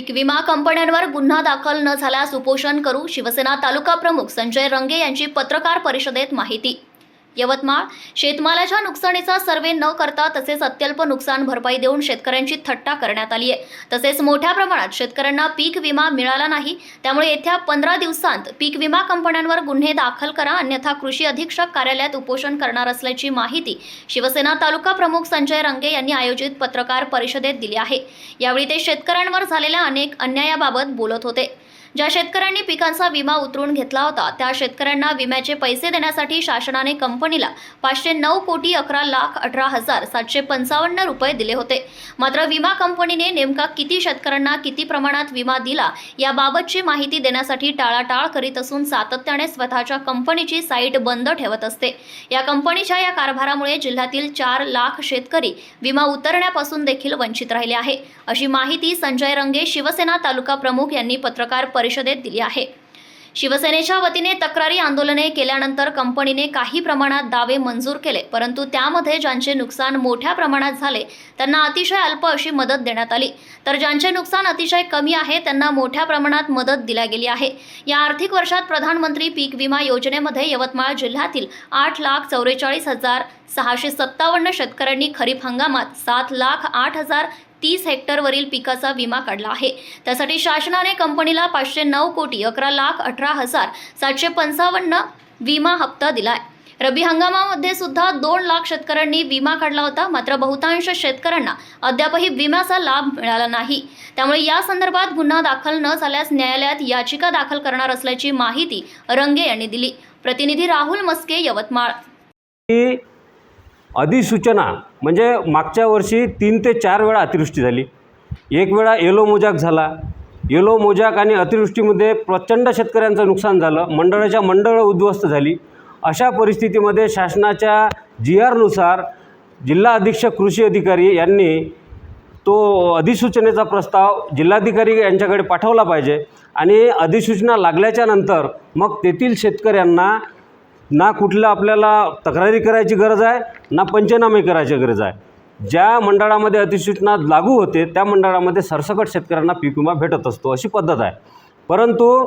पीक विमा कंपन्यांवर गुन्हा दाखल न झाल्यास उपोषण करू शिवसेना तालुका प्रमुख संजय रंगे यांची पत्रकार परिषदेत माहिती. यवतमाळ. शेतमालाच्या नुकसानीचा सर्वे न करता तसेच अत्यल्प नुकसान भरपाई देऊन शेतकऱ्यांची थट्टा करण्यात आली आहे तसेच मोठ्या प्रमाणात शेतकऱ्यांना पीक विमा मिळाला नाही. त्यामुळे येत्या पंधरा दिवसांत पीक विमा कंपन्यांवर गुन्हे दाखल करा अन्यथा कृषी अधीक्षक कार्यालयात उपोषण करणार असल्याची माहिती शिवसेना तालुका प्रमुख संजय रंगे यांनी आयोजित पत्रकार परिषदेत दिली आहे. यावेळी ते शेतकऱ्यांवर झालेल्या अनेक अन्यायाबाबत बोलत होते. ज्या शेतकऱ्यांनी पिकांचा विमा उतरून घेतला होता त्या शेतकऱ्यांना विम्याचे पैसे देण्यासाठी शासनाने कंपनीला पाचशे नऊ कोटी अकरा लाख अठरा हजार सातशे पंचावन्न रुपये दिले होते. मात्र विमा कंपनीने नेमका किती शेतकऱ्यांना किती प्रमाणात विमा दिला याबाबतची माहिती देण्यासाठी टाळाटाळ करीत असून सातत्याने स्वतःच्या कंपनीची साईट बंद ठेवत असते. या कंपनीच्या या कारभारामुळे जिल्ह्यातील चार लाख शेतकरी विमा उतरण्यापासून देखील वंचित राहिले आहे. अशी माहिती संजय रंगे शिवसेना तालुका प्रमुख यांनी पत्रकार परिषदेत दिली आहे. शिवसेनेच्या वतीने तक्रारी आंदोलने केल्यानंतर कंपनीने काही प्रमाणात दावे मंजूर केले परंतु त्यामध्ये ज्यांचे नुकसान मोठ्या प्रमाणात झाले त्यांना अतिशय अल्प अशी मदत देण्यात आली. तर ज्यांचे नुकसान अतिशय कमी आहे त्यांना मोठ्या प्रमाणात मदत दिल्या गेली आहे. या आर्थिक वर्षात प्रधानमंत्री पीक विमा योजनेमध्ये यवतमाळ जिल्ह्यातील आठ लाख चौवेचाळीस हजार सहाशे सत्तावन्न शेतकऱ्यांनी खरीप हंगामात सात लाख आठ हजार तीस हेक्टरवरील पिकाचा विमा काढला आहे. त्यासाठी शासनाने कंपनीला पाचशे नऊ कोटी अकरा लाख अठरा हजार सातशे पंचावन्न विमा हप्ता दिलाय. रब्बी हंगामामध्ये सुद्धा दोन लाख शेतकऱ्यांनी विमा काढला होता. मात्र बहुतांश शेतकऱ्यांना अद्यापही विम्याचा लाभ मिळाला नाही. त्यामुळे या संदर्भात गुन्हा दाखल न झाल्यास न्यायालयात याचिका दाखल करणार असल्याची माहिती रंगे यांनी दिली. प्रतिनिधी राहुल मस्के यवतमाळ. अधिसूचना म्हणजे मागच्या वर्षी तीन ते चार वेळा अतिवृष्टी झाली. एक वेळा येलो मोजाक झाला. येलो मोजाक आणि अतिवृष्टीमध्ये प्रचंड शेतकऱ्यांचं नुकसान झालं. मंडळाच्या मंडळं उद्ध्वस्त झाली. अशा परिस्थितीमध्ये शासनाच्या जी आरनुसार जिल्हा अधीक्षक कृषी अधिकारी यांनी तो अधिसूचनेचा प्रस्ताव जिल्हाधिकारी यांच्याकडे पाठवला पाहिजे. आणि अधिसूचना लागल्याच्या नंतर मग तेथील शेतकऱ्यांना ना कुठलं आपल्याला तक्रारी करायची गरज आहे ना पंचनामे करायची गरज आहे. ज्या मंडळामध्ये अधिसूचना लागू होते त्या मंडळामध्ये सरसकट शेतकऱ्यांना पीक विमा भेटत असतो अशी पद्धत आहे. परंतु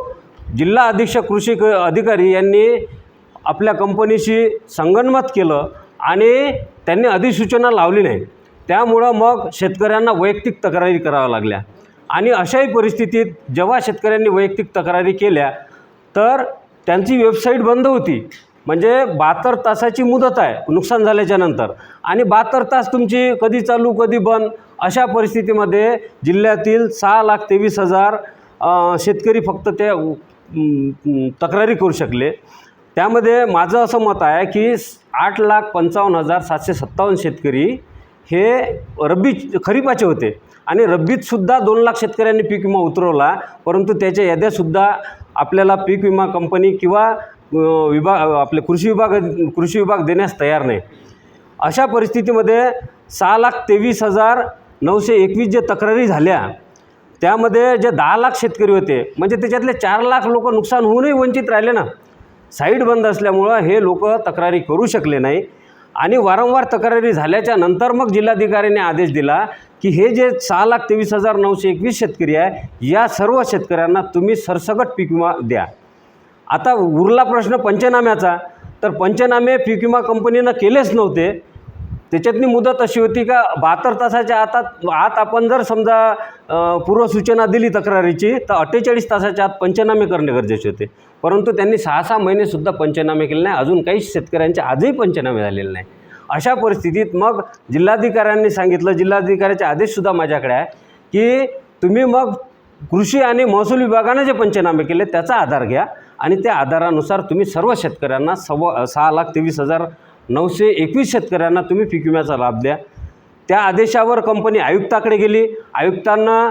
जिल्हा अधीक्षक कृषी क अधिकारी यांनी आपल्या कंपनीशी संगनमत केलं आणि त्यांनी अधिसूचना लावली नाही. त्यामुळं मग शेतकऱ्यांना वैयक्तिक तक्रारी कराव्या लागल्या. आणि अशाही परिस्थितीत जेव्हा शेतकऱ्यांनी वैयक्तिक तक्रारी केल्या तर त्यांची वेबसाईट बंद होती. म्हणजे बहात्तर तासाची मुदत आहे नुकसान झाल्याच्यानंतर. आणि बहात्तर तास तुमची कधी चालू कधी बंद अशा परिस्थितीमध्ये जिल्ह्यातील सहा लाख तेवीस हजार शेतकरी फक्त ते तक्रारी करू शकले. त्यामध्ये माझं असं मत आहे की आठ लाख पंचावन्न हजार सातशे सत्तावन्न शेतकरी हे रब्बी खरीपाचे होते. आणि रब्बीतसुद्धा दोन लाख शेतकऱ्यांनी पीक विमा उतरवला परंतु त्याच्या याद्यासुद्धा आपल्याला पीक विमा कंपनी किंवा विभाग आपले कृषी विभाग कृषी विभाग देण्यास तयार नाही. अशा परिस्थितीमध्ये सहा लाख तेवीस हजार नऊशे एकवीस जे तक्रारी झाल्या त्यामध्ये जे दहा लाख शेतकरी होते म्हणजे त्याच्यातले चार लाख लोक नुकसान होऊनही वंचित राहिले ना. साईट बंद असल्यामुळं हे लोक तक्रारी करू शकले नाही. आणि वारंवार तक्रारी झाल्याच्यानंतर मग जिल्हाधिकाऱ्यांनी आदेश दिला की हे जे सहा लाख तेवीस हजार नऊशे एकवीस शेतकरी आहे या सर्व शेतकऱ्यांना तुम्ही सरसकट पीक विमा द्या. आता उरला प्रश्न पंचनाम्याचा. तर पंचनामे पीक विमा कंपनीनं केलेच नव्हते. त्याच्यातली मुदत अशी होती का बहात्तर तासाच्या आतात आत आपण जर समजा पूर्वसूचना दिली तक्रारीची तर अठ्ठेचाळीस तासाच्या आत पंचनामे करणे गरजेचे होते. परंतु त्यांनी सहा सहा महिनेसुद्धा पंचनामे केले नाही. अजून काही शेतकऱ्यांचे आजही पंचनामे झालेले नाही. अशा परिस्थितीत मग जिल्हाधिकाऱ्यांनी सांगितलं जिल्हाधिकाऱ्याचे आदेशसुद्धा माझ्याकडे आहे की तुम्ही मग कृषी आणि महसूल विभागानं जे पंचनामे केले त्याचा आधार घ्या. आणि त्या आधारानुसार तुम्ही सर्व शेतकऱ्यांना सव्वा सहा लाख तेवीस हजार नऊशे एकवीस शेतकऱ्यांना तुम्ही पीक विम्याचा लाभ द्या. त्या आदेशावर कंपनी आयुक्ताकडे गेली. आयुक्तांना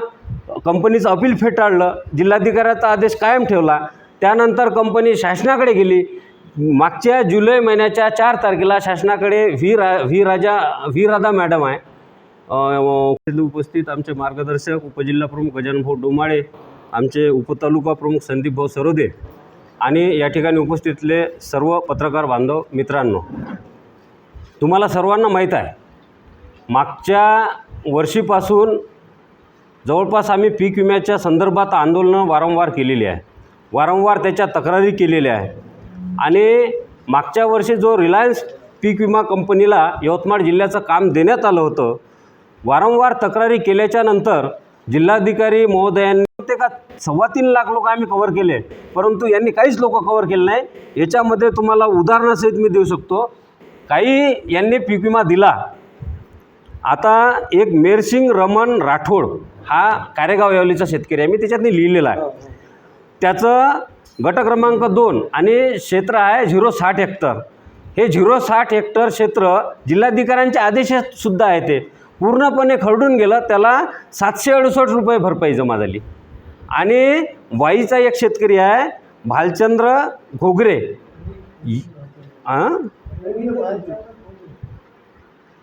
कंपनीचं अपील फेटाळलं. जिल्हाधिकाऱ्याचा आदेश कायम ठेवला. त्यानंतर कंपनी शासनाकडे गेली. मागच्या जुलै महिन्याच्या चार तारखेला शासनाकडे व्ही रा V Raja V Radha madam आहे. उपस्थित आमचे मार्गदर्शक उपजिल्हाप्रमुख प्रमुख भाऊ डोमाळे आमचे उपतालुका प्रमुख संदीप भाऊ सरोदे आणि या ठिकाणी उपस्थितले सर्व पत्रकार बांधव मित्रांनो तुम्हाला सर्वांना माहीत आहे मागच्या वर्षीपासून जवळपास आम्ही पीक विम्याच्या संदर्भात आंदोलनं वारंवार केलेली आहे वारंवार त्याच्या तक्रारी केलेल्या आहे आणि मागच्या वर्षी जो रिलायन्स पीक विमा कंपनीला यवतमाळ जिल्ह्याचं काम देण्यात आलं होतं वारंवार तक्रारी केल्याच्यानंतर जिल्हाधिकारी महोदयांनी प्रत्येका सव्वा तीन लाख लोक आम्ही कव्हर केले. परंतु यांनी काहीच लोक कव्हर केले नाही. याच्यामध्ये तुम्हाला उदाहरणासहित मी देऊ शकतो. काही यांनी पीक विमा दिला. आता एक मेरसिंग रमण राठोड हा कारेगाव यावलीचा शेतकरी आहे. मी त्याच्यातनी लिहिलेला आहे. त्याचं गट क्रमांक दोन आणि क्षेत्र आहे झिरो साठ हेक्टर. हे झिरो साठ हेक्टर क्षेत्र जिल्हाधिकाऱ्यांच्या आदेशात सुद्धा आहे ते. पूर्णपणे खरडून गेलं. त्याला सातशे अडुसष्ट रुपये भरपाई जमा झाली. आणि वाईचा एक शेतकरी आहे भालचंद्र घोगरे.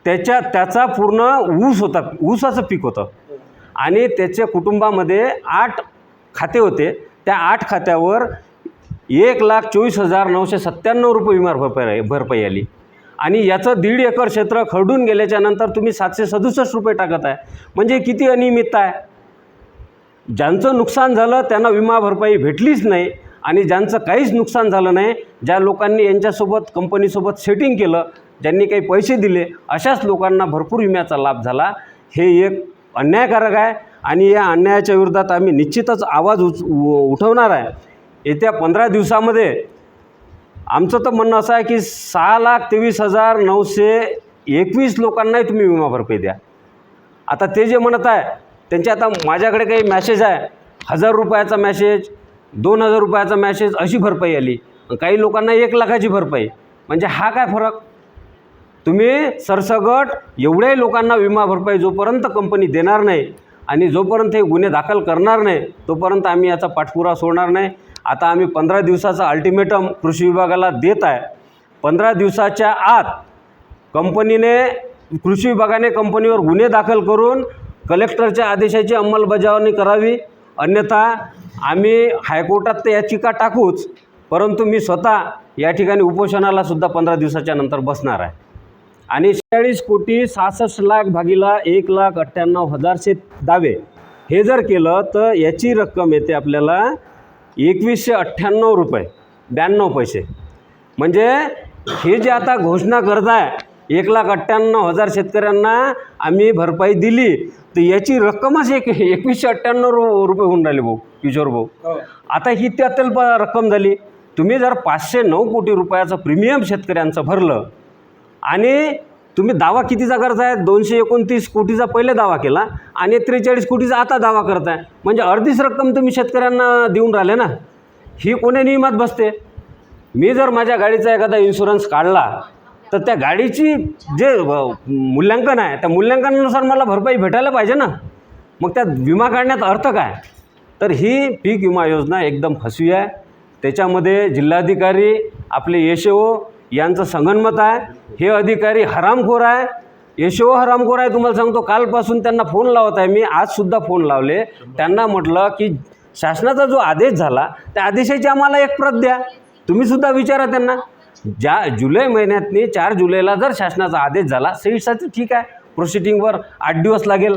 त्याच्या त्याचा पूर्ण ऊस होता ऊसाचं पीक होतं. आणि त्याच्या कुटुंबामध्ये आठ खाते होते. त्या आठ खात्यावर एक लाख चोवीस हजार नऊशे सत्त्याण्णव रुपये विमा भरपाई भरपाई आली. आणि याचं दीड एकर क्षेत्र खरडून गेल्याच्यानंतर तुम्ही सातशे सदुसष्ट रुपये टाकत आहे. म्हणजे किती अनियमितता आहे? ज्यांचं नुकसान झालं त्यांना विमा भरपाई भेटलीच नाही आणि ज्यांचं काहीच नुकसान झालं नाही ज्या लोकांनी यांच्यासोबत कंपनीसोबत सेटिंग केलं ज्यांनी काही पैसे दिले अशाच लोकांना भरपूर विम्याचा लाभ झाला. हे एक अन्यायकारक आहे आणि या अन्यायाच्या विरोधात आम्ही निश्चितच आवाज उच उ- उठवणार आहे. येत्या पंधरा दिवसामध्ये आमचं तर म्हणणं असं आहे की सहा लाख तेवीस हजार नऊशे एकवीस लोकांनाही तुम्ही विमा भरपाई द्या. आता ते जे म्हणत आहे त्यांचे आता माझ्याकडे काही मॅसेज आहे. हजार रुपयाचा मॅसेज दोन हजार रुपयाचा मॅसेज अशी भरपाई आली. काही लोकांना एक लाखाची भरपाई. म्हणजे हा काय फरक? तुम्ही सरसगट एवढ्याही लोकांना विमा भरपाई जोपर्यंत कंपनी देणार नाही आणि जोपर्यंत हे गुन्हे दाखल करणार नाही तोपर्यंत आम्ही याचा पाठपुरावा सोडणार नाही. आता आम्ही पंधरा दिवसाचा अल्टिमेटम कृषी विभागाला देत आहे. पंधरा दिवसाच्या आत कंपनीने कृषी विभागाने कंपनीवर गुन्हे दाखल करून कलेक्टरच्या आदेशाची अंमलबजावणी करावी. अन्यथा आम्ही हायकोर्टात तर याचिका टाकूच परंतु मी स्वतः या ठिकाणी उपोषणाला सुद्धा पंधरा दिवसाच्या नंतर बसणार आहे. आणि चाळीस कोटी सहासष्ट लाख भागीला एक लाख अठ्ठ्याण्णव हजारशे दावे. हे जर केलं तर याची रक्कम येते आपल्याला एकवीसशे अठ्ठ्याण्णव रुपये ब्याण्णव पैसे. म्हणजे हे जे आता घोषणा करत आहे एक लाख अठ्ठ्याण्णव हजार शेतकऱ्यांना आम्ही भरपाई दिली. तर याची रक्कमच एक एकवीसशे अठ्ठ्याण्णव रु रुपये होऊन राहिले भाऊ किशोर भाऊ. आता ही ते अत्यल्प रक्कम झाली. तुम्ही जर पाचशे नऊ कोटी रुपयाचं प्रीमियम शेतकऱ्यांचं भरलं आणि तुम्ही दावा कितीचा करताय? दोनशे एकोणतीस कोटीचा पहिले दावा केला आणि त्रेचाळीस कोटीचा आता दावा करताय. म्हणजे अर्धीच रक्कम तुम्ही शेतकऱ्यांना देऊन राहिले ना? ही कोण्या नियमात बसते? मी जर माझ्या गाडीचा एखादा इन्शुरन्स काढला तर त्या गाडीची जे मूल्यांकन आहे त्या मूल्यांकनानुसार मला भरपाई भेटायला पाहिजे ना. मग त्यात विमा काढण्यात अर्थ काय? तर ही पीक विमा योजना एकदम फसवी आहे. त्याच्यामध्ये जिल्हाधिकारी आपले यशो यांचं संगनमत आहे. हे अधिकारी हरामखोर आहे. यशो हरामखोर आहे तुम्हाला सांगतो कालपासून त्यांना फोन लावत आहे. मी आजसुद्धा फोन लावले. त्यांना म्हटलं की शासनाचा जो आदेश झाला त्या आदेशाची आम्हाला एक प्रत द्या. तुम्हीसुद्धा विचारा त्यांना. ज्या जुलै महिन्यातनी चार जुलैला जर शासनाचा आदेश झाला सीट्ससाठी ठीक आहे. प्रोसिडिंगवर आठ दिवस लागेल.